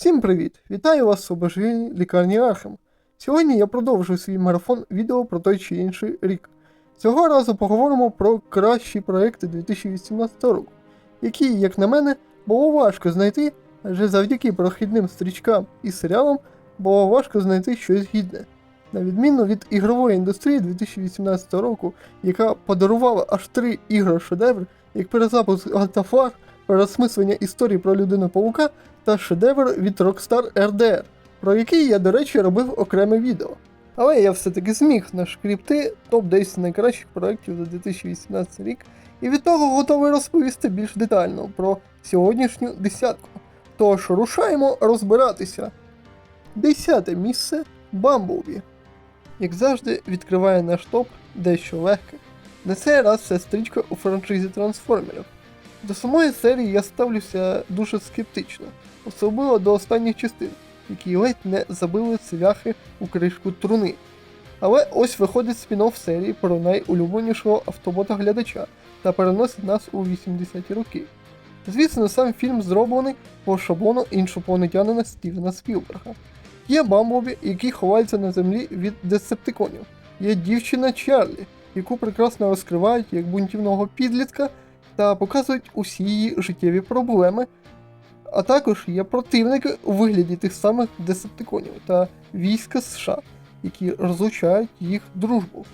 Всім привіт! Вітаю вас у божевільній лікарні Архем. Сьогодні я продовжую свій марафон відео про той чи інший рік. Цього разу поговоримо про кращі проекти 2018 року, які, як на мене, було важко знайти, адже завдяки прохідним стрічкам і серіалам було важко знайти щось гідне. На відміну від ігрової індустрії 2018 року, яка подарувала аж три ігри шедевр, як перезапуск God переосмислення історії про людину паука та шедевр від Rockstar RDR, про який я, до речі, робив окреме відео. Але я все-таки зміг нашкріпти топ-10 найкращих проєктів за 2018 рік, і від того готовий розповісти більш детально про сьогоднішню десятку. Тож рушаємо розбиратися. Десяте місце Бамблбі. Як завжди, відкриває наш топ дещо легке. На цей раз це стрічка у франшизі трансформерів. До самої серії я ставлюся дуже скептично, особливо до останніх частин, які ледь не забили цвяхи у кришку труни. Але ось виходить спін-офф серії про найулюбленішого автобота глядача та переносить нас у 80-ті роки. Звісно, сам фільм зроблений по шаблону іншопланетянина Стівена Спілберга. Є Бамблбі, який ховається на землі від десептиконів. Є дівчина Чарлі, яку прекрасно розкривають як бунтівного підлітка та показують усі її життєві проблеми. А також є противники у вигляді тих самих десептиконів та війська США, які розлучають їх дружбу.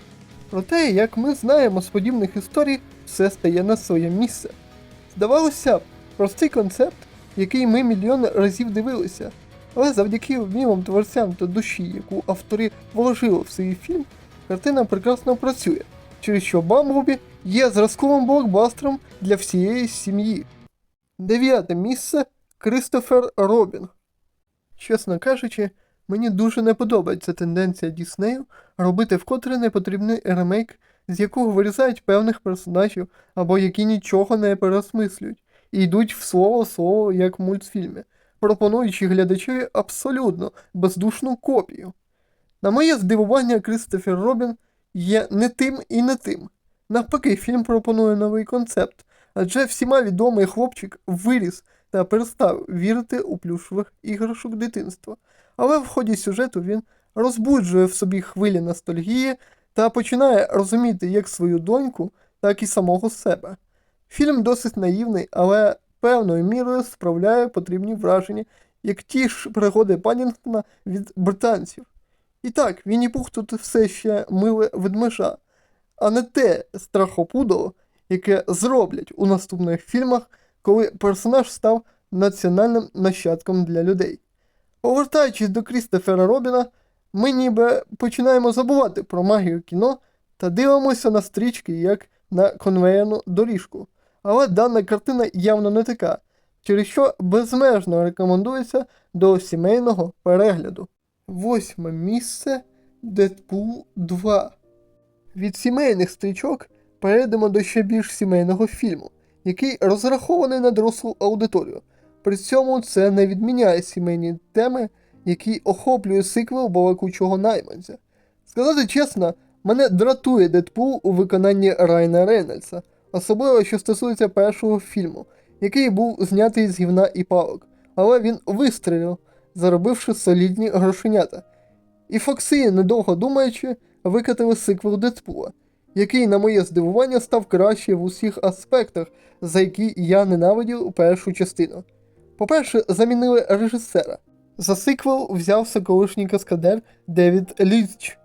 Проте, як ми знаємо з подібних історій, все стає на своє місце. Здавалося простий концепт, який ми мільйони разів дивилися, але завдяки вмілим творцям та душі, яку автори вложили в свій фільм, картина прекрасно працює, через що Бамблбі є зразковим блокбастером для всієї сім'ї. Дев'яте місце Кристофер Робін. Чесно кажучи, мені дуже не подобається тенденція Діснею робити вкотре непотрібний ремейк, з якого вирізають певних персонажів або які нічого не переосмислюють, і йдуть в слово слово як в мультфільмі, пропонуючи глядачеві абсолютно бездушну копію. На моє здивування, Кристофер Робін є не тим і не тим. Навпаки, фільм пропонує новий концепт, адже всіма відомий хлопчик виріс та перестав вірити у плюшових іграшок дитинства. Але в ході сюжету він розбуджує в собі хвилі ностальгії та починає розуміти як свою доньку, так і самого себе. Фільм досить наївний, але певною мірою справляє потрібні враження, як ті ж пригоди Паннінгтона від британців. І так, Вінні Пух тут все ще миле ведмежа, а не те страхопудало, яке зроблять у наступних фільмах, коли персонаж став національним нащадком для людей. Повертаючись до Крістофера Робіна, ми ніби починаємо забувати про магію кіно та дивимося на стрічки як на конвеєрну доріжку. Але дана картина явно не така, через що безмежно рекомендується до сімейного перегляду. Восьме місце Дедпул 2. Від сімейних стрічок перейдемо до ще більш сімейного фільму, який розрахований на дорослу аудиторію. При цьому це не відміняє сімейні теми, які охоплює сиквел балакучого найманця. Сказати чесно, мене дратує Дедпул у виконанні Райна Рейнольдса, особливо що стосується першого фільму, який був знятий з гівна і палок, але він вистрілив, заробивши солідні грошенята. І Фокси, недовго думаючи, викатили сиквел Дедпула, який, на моє здивування, став краще в усіх аспектах, за які я ненавидів першу частину. По-перше, замінили режисера. За сиквел взявся колишній каскадер Девід Лінч.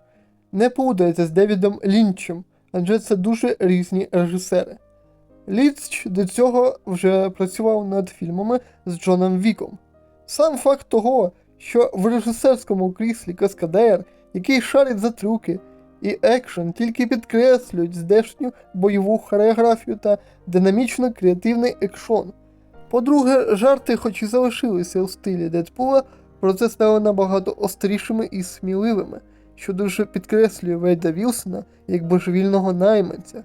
Не плутайте з Девідом Лінчем, адже це дуже різні режисери. Лінч до цього вже працював над фільмами з Джоном Віком. Сам факт того, що в режисерському кріслі каскадер, який шарить за трюки і екшен, тільки підкреслюють здешню бойову хореографію та динамічно креативний екшон. По-друге, жарти, хоч і залишилися у стилі Дедпула, проте стали набагато острішими і сміливими, що дуже підкреслює Вейда Вілсона як божевільного найманця.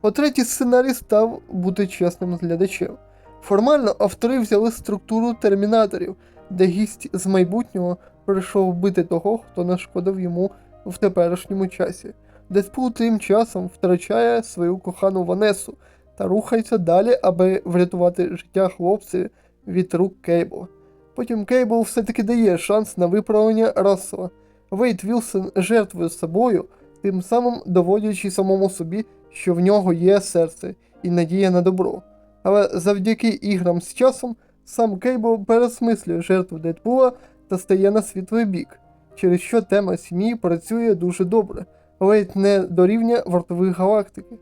По-третє, сценарій став бути чесним з глядачем. Формально автори взяли структуру термінаторів, де гість з майбутнього прийшов вбити того, хто нашкодив йому в теперішньому часі. Дедпул тим часом втрачає свою кохану Ванесу та рухається далі, аби врятувати життя хлопців від рук Кейбла. Потім Кейбл все-таки дає шанс на виправлення Рассела. Вейт Вілсон жертвує собою, тим самим доводячи самому собі, що в нього є серце і надія на добро. Але завдяки іграм з часом сам Кейбл пересмислює жертву Дедпула та стає на світлий бік, через що тема сім'ї працює дуже добре, ледь не до рівня вартових галактики.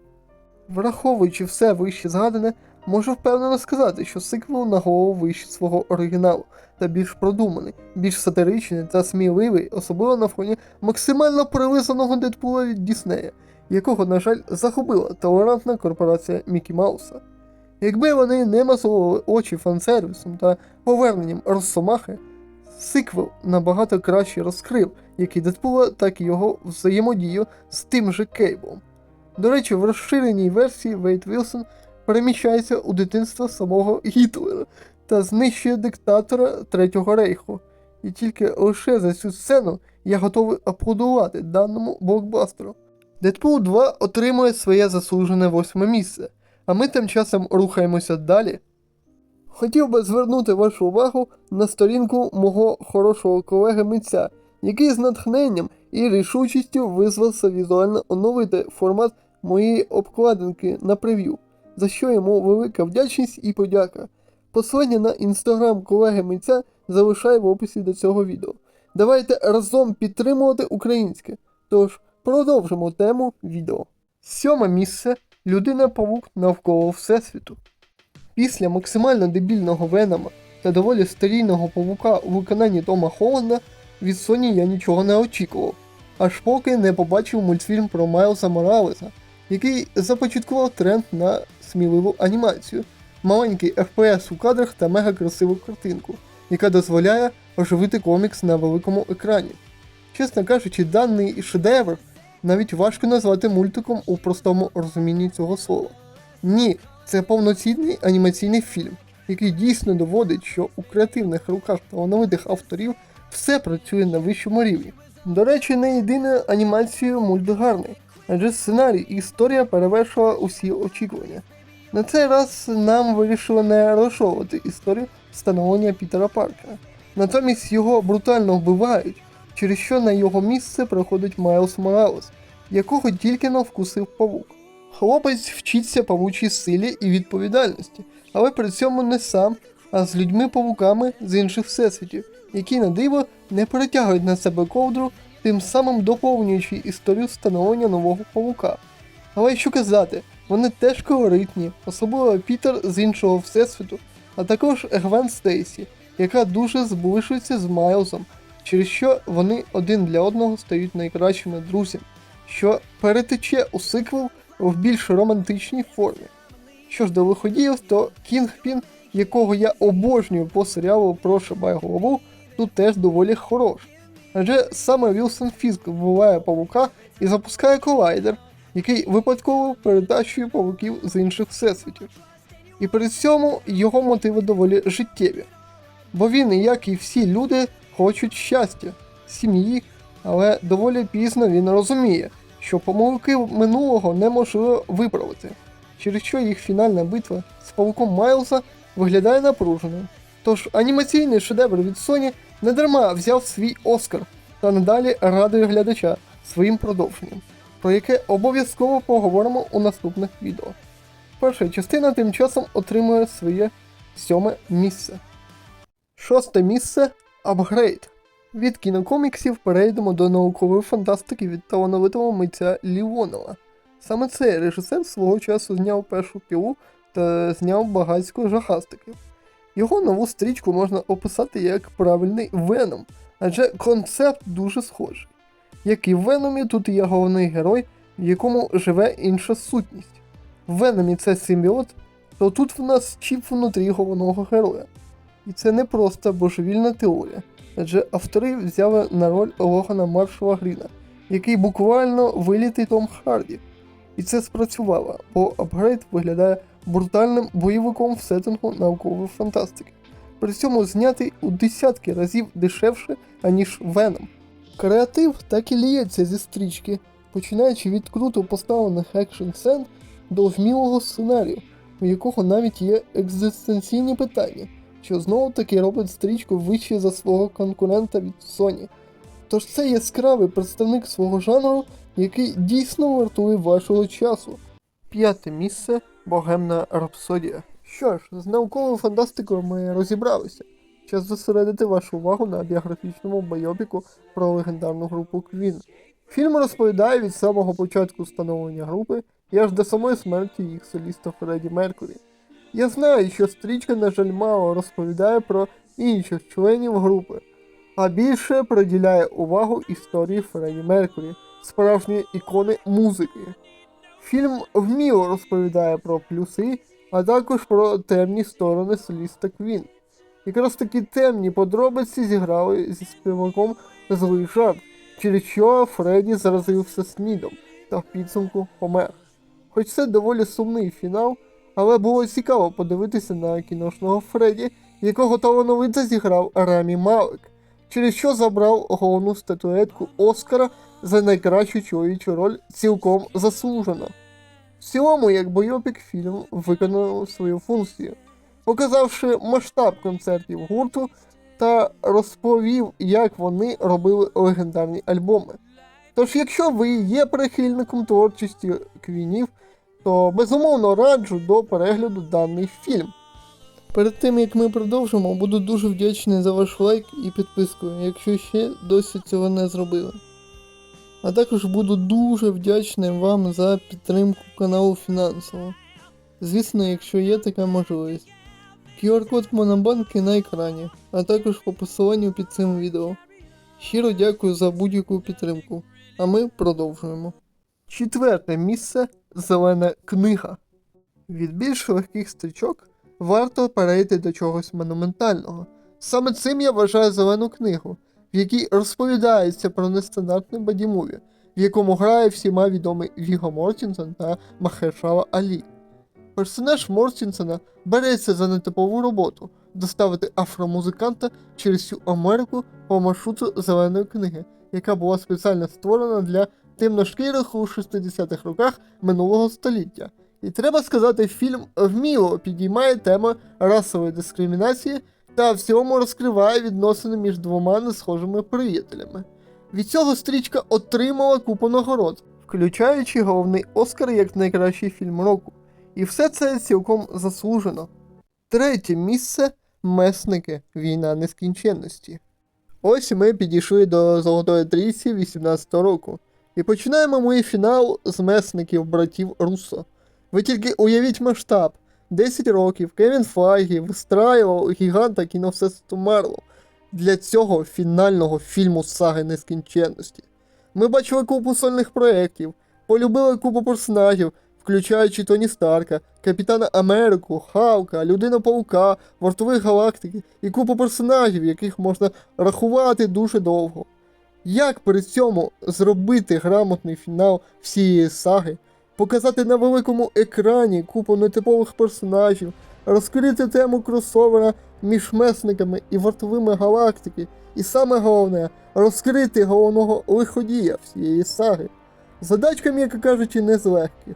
Враховуючи все вище згадане, можу впевнено сказати, що сиквел на голову вище свого оригіналу та більш продуманий, більш сатиричний та сміливий, особливо на фоні максимально прилизаного Дедпула від Діснея, якого, на жаль, загубила толерантна корпорація Мікі Мауса. Якби вони не мазували очі фансервісом та поверненням Росомахи, сиквел набагато краще розкрив як і Дедпула, так і його взаємодію з тим же Кейблом. До речі, в розширеній версії Вейт Вілсон переміщається у дитинство самого Гітлера та знищує диктатора Третього Рейху. І тільки лише за цю сцену я готовий аплодувати даному блокбастеру. Дедпул 2 отримує своє заслужене восьме місце, а ми тим часом рухаємося далі. Хотів би звернути вашу увагу на сторінку мого хорошого колеги митця, який з натхненням і рішучістю визвався візуально оновити формат моєї обкладинки на прев'ю, за що йому велика вдячність і подяка. Посилання на інстаграм колеги митця залишаю в описі до цього відео. Давайте разом підтримувати українське. Тож продовжимо тему відео. Сьоме місце людина павук навколо Всесвіту. Після максимально дебільного Венома та доволі старійного павука у виконанні Тома Холланда від Sony я нічого не очікував, аж поки не побачив мультфільм про Майлза Моралеса, який започаткував тренд на сміливу анімацію, маленький FPS у кадрах та мега красиву картинку, яка дозволяє оживити комікс на великому екрані. Чесно кажучи, даний шедевр навіть важко назвати мультиком у простому розумінні цього слова. Ні, це повноцінний анімаційний фільм, який дійсно доводить, що у креативних руках талановитих авторів все працює на вищому рівні. До речі, не єдиною анімацією мульт гарний, адже сценарій і історія перевершила усі очікування. На цей раз нам вирішили не розшовувати історію становлення Пітера Паркера. Натомість його брутально вбивають, через що на його місце приходить Майлз Моралес, якого тільки но вкусив павук. Хлопець вчиться павучій силі і відповідальності, але при цьому не сам, а з людьми-павуками з інших всесвітів, які на диво не перетягують на себе ковдру, тим самим доповнюючи історію становлення нового павука. Але що казати, вони теж колоритні, особливо Пітер з іншого всесвіту, а також Гвен Стейсі, яка дуже зближується з Майлзом, через що вони один для одного стають найкращими друзями, що перетече у сиквел в більш романтичній формі. Що ж до виходів, то Кінгпін, якого я обожнюю по серіалу про Шабай голову, тут теж доволі хорош. Адже саме Вілсон Фіск вбиває павука і запускає колайдер, який випадково перетащує павуків з інших всесвітів. І при цьому його мотиви доволі життєві. Бо він, як і всі люди, хочуть щастя, сім'ї, але доволі пізно він розуміє, що помилки минулого неможливо виправити, через що їх фінальна битва з павуком Майлза виглядає напруженою. Тож анімаційний шедевр від Sony недарма взяв свій Оскар та надалі радує глядача своїм продовженням, про яке обов'язково поговоримо у наступних відео. Перша частина тим часом отримує своє сьоме місце. Шосте місце апгрейд. Від кінокоміксів перейдемо до наукової фантастики від талановитого митця Ліонова. Саме цей режисер свого часу зняв першу пілу та зняв багатько жахастиків. Його нову стрічку можна описати як правильний Веном, адже концепт дуже схожий. Як і в Веномі, тут є головний герой, в якому живе інша сутність. В Веномі це симбіот, то тут в нас чіп внутрі головного героя. І це не просто божевільна теорія, адже автори взяли на роль Логана Маршала Гріна, який буквально вилітий Том Харді. І це спрацювало, бо апгрейд виглядає брутальним бойовиком в сеттингу наукової фантастики. При цьому знятий у десятки разів дешевше, аніж Веном. Креатив так і ліється зі стрічки, починаючи від круто поставлених екшн сцен до вмілого сценарію, у якого навіть є екзистенційні питання, що знову таки робить стрічку вище за свого конкурента від Sony. Тож це яскравий представник свого жанру, який дійсно вартує вашого часу. П'яте місце Богемна Рапсодія. Що ж, з науковою фантастикою ми розібралися. Час зосередити вашу увагу на біографічному байопіку про легендарну групу Queen. Фільм розповідає від самого початку становлення групи і аж до самої смерті їх соліста Фредді Меркурі. Я знаю, що стрічка, на жаль, мало розповідає про інших членів групи, а більше приділяє увагу історії Фредді Меркурі, справжньої ікони музики. Фільм вміло розповідає про плюси, а також про темні сторони соліста Квін. Якраз такі темні подробиці зіграли зі співаком злий жарт, через що Фредді заразився снідом та в підсумку помер. Хоч це доволі сумний фінал, але було цікаво подивитися на кіношного Фредді, якого талановито зіграв Рамі Малик, через що забрав головну статуетку Оскара за найкращу чоловічу роль цілком заслужено. В цілому, як бойопік фільм виконав свою функцію, показавши масштаб концертів гурту та розповів, як вони робили легендарні альбоми. Тож, якщо ви є прихильником творчості квінів, то безумовно раджу до перегляду даний фільм. Перед тим як ми продовжимо, буду дуже вдячний за ваш лайк і підписку, якщо ще досі цього не зробили. А також буду дуже вдячним вам за підтримку каналу фінансово. Звісно, якщо є така можливість. QR-код Монобанки на екрані, а також по посиланню під цим відео. Щиро дякую за будь-яку підтримку. А ми продовжуємо. Четверте місце Зелена книга. Від більш легких стрічок варто перейти до чогось монументального. Саме цим я вважаю зелену книгу, в якій розповідається про нестандартне бадімуві, в якому грає всіма відомий Віго Мортінсон та Махешала Алі. Персонаж Мортінсона береться за нетипову роботу доставити афромузиканта через всю Америку по маршруту зеленої книги, яка була спеціально створена для темношкірих у 60-х роках минулого століття. І треба сказати, фільм вміло підіймає тему расової дискримінації та в цілому розкриває відносини між двома несхожими приятелями. Від цього стрічка отримала купу нагород, включаючи головний Оскар як найкращий фільм року. І все це цілком заслужено. Третє місце Месники Війна нескінченності. Ось ми підійшли до Золотої трійці 18 року. І починаємо ми фінал з месників братів Руссо. Ви тільки уявіть масштаб. 10 років Кевін Файгі вистраював гіганта кіновсесвіту Марло для цього фінального фільму саги нескінченності. Ми бачили купу сольних проєктів, полюбили купу персонажів, включаючи Тоні Старка, Капітана Америку, Хавка, Людина Паука, Вартових Галактики і купу персонажів, яких можна рахувати дуже довго. Як при цьому зробити грамотний фінал всієї саги, показати на великому екрані купу нетипових персонажів, розкрити тему кросовера між месниками і вартовими галактики, і саме головне розкрити головного лиходія всієї саги. Задачка, м'яко кажучи, не з легких.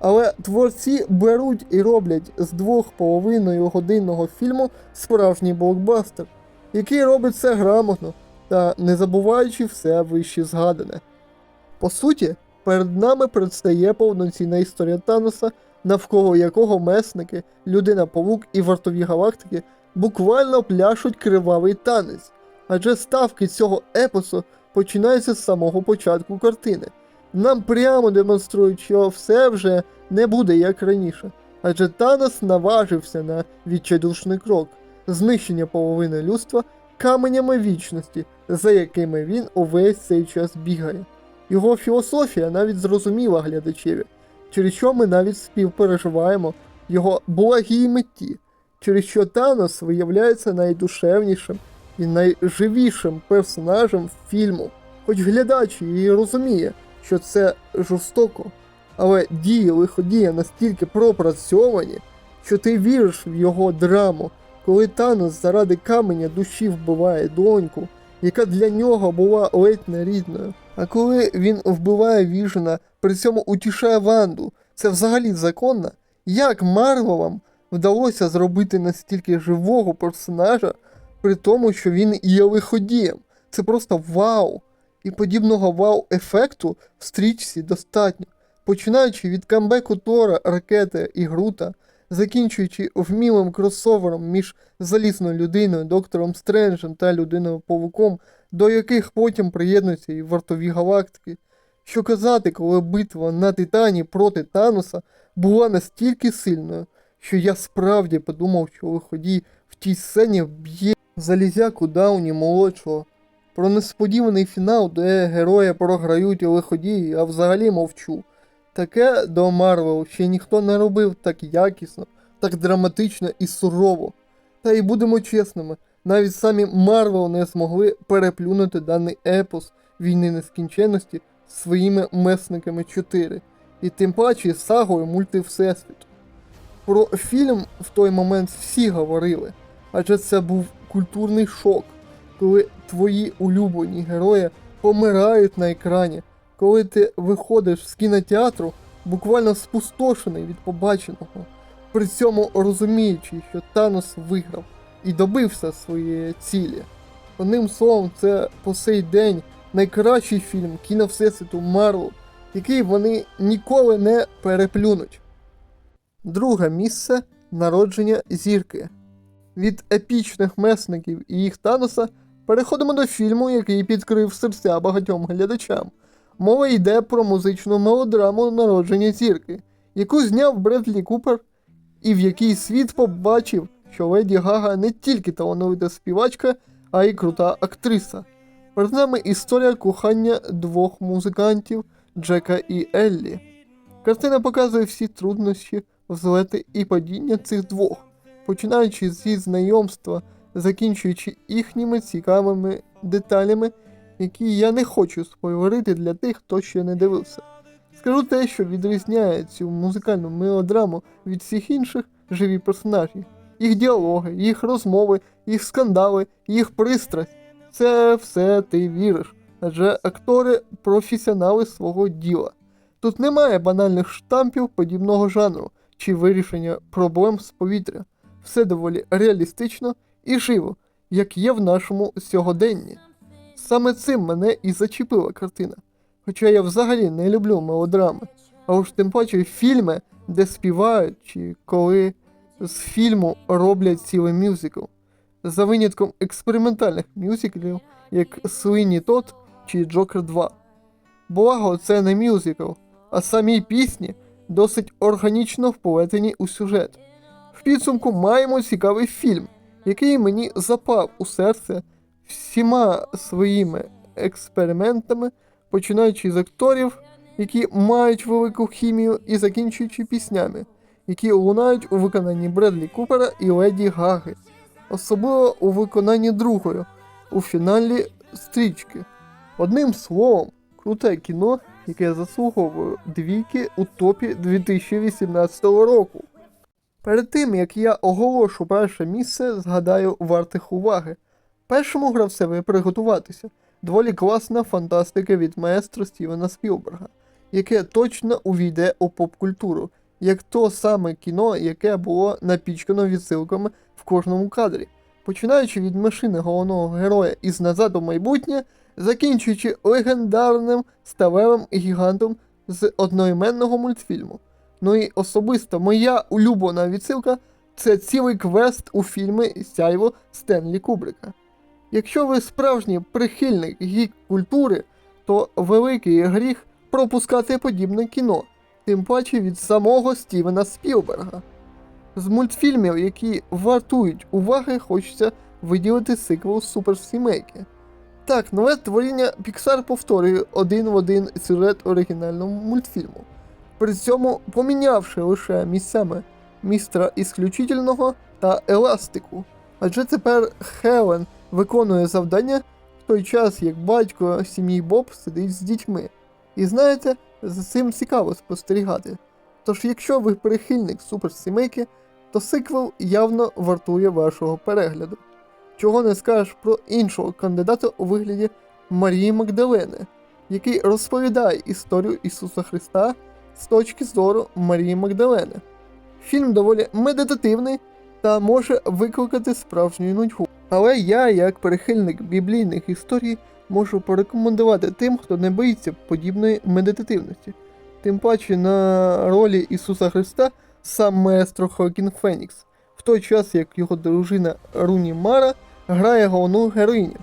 Але творці беруть і роблять з двох половиною годинного фільму справжній блокбастер, який робить все грамотно та не забуваючи все вище згадане. По суті, перед нами предстає повноцінна історія Таноса, навколо якого месники, людина павук і вартові галактики буквально пляшуть кривавий танець, адже ставки цього епосу починаються з самого початку картини. Нам прямо демонструють, що все вже не буде як раніше, адже Танос наважився на відчайдушний крок знищення половини людства каменями вічності, за якими він увесь цей час бігає. Його філософія навіть зрозуміла глядачеві, через що ми навіть співпереживаємо його благій меті, через що Танос виявляється найдушевнішим і найживішим персонажем фільму. Хоч глядач і розуміє, що це жорстоко, але дії лиходія настільки пропрацьовані, що ти віриш в його драму, коли Танос заради каменя душі вбиває доньку, яка для нього була ледь не рідною. А коли він вбиває Віжена, при цьому утішає Ванду, це взагалі законно? Як Марвелам вдалося зробити настільки живого персонажа, при тому, що він є лиходієм. Це просто вау! І подібного вау-ефекту в стрічці достатньо. Починаючи від камбеку Тора, Ракети і Грута, закінчуючи вмілим кросовером між залізною людиною, доктором Стренджем та людиною Павуком, до яких потім приєднуються і вартові галактики. Що казати, коли битва на Титані проти Тануса була настільки сильною, що я справді подумав, що виході в тій сцені б'є залізяку Дауні молодшого. Про несподіваний фінал, де герої програють лиходії, а взагалі мовчу. Таке до Марвел ще ніхто не робив так якісно, так драматично і сурово. Та й будемо чесними, навіть самі Марвел не змогли переплюнути даний епос війни нескінченності своїми месниками 4, і тим паче сагою мульти Всесвіту. Про фільм в той момент всі говорили, адже це був культурний шок, коли твої улюблені герої помирають на екрані, коли ти виходиш з кінотеатру буквально спустошений від побаченого, при цьому розуміючи, що Танос виграв і добився своєї цілі. Одним словом, це по сей день найкращий фільм кіно Всесвіту Марвел, який вони ніколи не переплюнуть. Друге місце народження зірки. Від епічних месників і їх Таноса переходимо до фільму, який підкрив серця багатьом глядачам. Мова йде про музичну мелодраму народження зірки, яку зняв Бредлі Купер, і в якій світ побачив, що Леді Гага не тільки талановита співачка, а й крута актриса. Перед нами історія кохання двох музикантів Джека і Еллі. Картина показує всі труднощі, взлети і падіння цих двох, починаючи зі знайомства, закінчуючи їхніми цікавими деталями, які я не хочу спойлерити для тих, хто ще не дивився. Скажу те, що відрізняє цю музикальну мелодраму від всіх інших живі персонажі. Їх діалоги, їх розмови, їх скандали, їх пристрасть. Це все ти віриш, адже актори професіонали свого діла. Тут немає банальних штампів подібного жанру чи вирішення проблем з повітря. Все доволі реалістично і живо, як є в нашому сьогоденні. Саме цим мене і зачепила картина. Хоча я взагалі не люблю мелодрами, а уж тим паче фільми, де співають, чи коли з фільму роблять цілий мюзикл. За винятком експериментальних мюзиклів, як Суїні Тот чи Джокер 2. Благо, це не мюзикл, а самі пісні досить органічно вплетені у сюжет. В підсумку маємо цікавий фільм, який мені запав у серце всіма своїми експериментами, починаючи з акторів, які мають велику хімію, і закінчуючи піснями, які лунають у виконанні Бредлі Купера і Леді Гаги, особливо у виконанні другої, у фіналі стрічки. Одним словом, круте кіно, яке заслуговує двійки у топі 2018 року. Перед тим як я оголошу перше місце, згадаю вартих уваги. Першому гравцеві приготуватися. Доволі класна фантастика від маестро Стівена Спілберга, яке точно увійде у поп-культуру, як то саме кіно, яке було напічкано відсилками в кожному кадрі, починаючи від машини головного героя із назад у майбутнє, закінчуючи легендарним сталевим гігантом з одноіменного мультфільму. Ну і особисто моя улюблена відсилка це цілий квест у фільмі Сяйво Стенлі Кубрика. Якщо ви справжній прихильник гік культури, то великий гріх пропускати подібне кіно, тим паче від самого Стівена Спілберга. З мультфільмів, які вартують уваги, хочеться виділити сиквел Суперсімейки. Так, нове творіння Pixar повторює один в один сюжет оригінального мультфільму, при цьому помінявши лише місцями містера Ісключительного та Еластику. Адже тепер Хелен виконує завдання в той час, як батько сім'ї Боб сидить з дітьми. І знаєте, за цим цікаво спостерігати. Тож, якщо ви прихильник суперсімейки, то сиквел явно вартує вашого перегляду. Чого не скажеш про іншого кандидата у вигляді Марії Магдалени, який розповідає історію Ісуса Христа з точки зору Марії Магдалени. Фільм доволі медитативний та може викликати справжню нудьгу. Але я, як прихильник біблійних історій, можу порекомендувати тим, хто не боїться подібної медитативності. Тим паче на ролі Ісуса Христа сам маестро Хоакін Фенікс, в той час як його дружина Руні Мара грає головну героїню.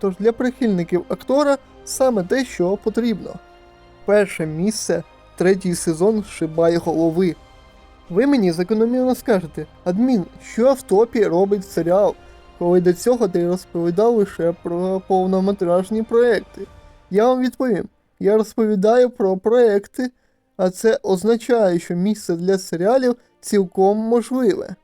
Тож для прихильників актора саме те, що потрібно. Перше місце, третій сезон Шибай голови. Ви мені закономірно скажете, адмін, що в топі робить серіал, коли до цього ти розповідав лише про повнометражні проекти. Я вам відповім: я розповідаю про проекти, а це означає, що місце для серіалів цілком можливе.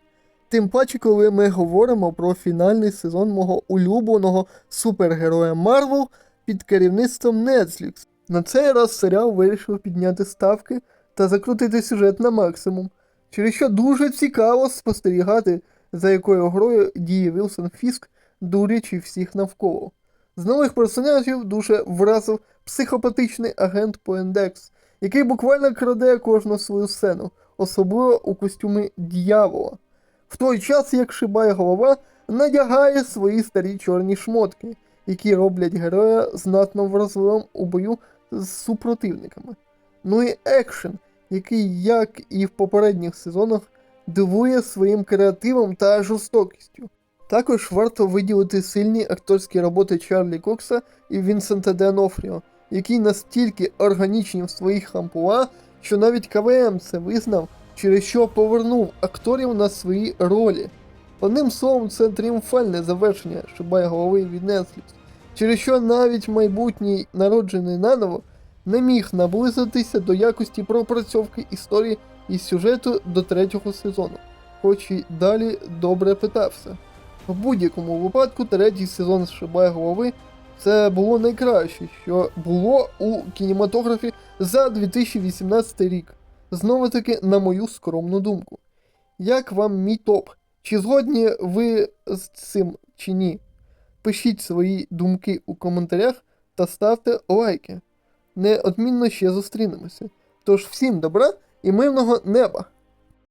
Тим паче, коли ми говоримо про фінальний сезон мого улюбленого супергероя Марвел під керівництвом Netflix. На цей раз серіал вирішив підняти ставки та закрутити сюжет на максимум, через що дуже цікаво спостерігати, за якою грою діє Вілсон Фіск, дурячи всіх навколо. З нових персонажів дуже вразив психопатичний агент Поендекс, який буквально краде кожну свою сцену, особливо у костюмі дьявола. В той час, як шибає голова, надягає свої старі чорні шмотки, які роблять героя знатно вразливим у бою з супротивниками. Ну і екшен, який, як і в попередніх сезонах, дивує своїм креативом та жорстокістю. Також варто виділити сильні акторські роботи Чарлі Кокса і Вінсента Де Анофріо, які настільки органічні в своїх амплуа, що навіть КВМ це визнав, через що повернув акторів на свої ролі. Одним словом, це тріумфальне завершення Шибай голови від Netflix, через що навіть майбутній народжений наново не міг наблизитися до якості пропрацьовки історії і сюжету до третього сезону, хоч і далі добре питався. В будь-якому випадку третій сезон Шибай голови це було найкраще, що було у кінематографі за 2018 рік. Знову таки, на мою скромну думку. Як вам мій топ? Чи згодні ви з цим чи ні? Пишіть свої думки у коментарях та ставте лайки. Неодмінно ще зустрінемося. Тож всім добра і мирного неба!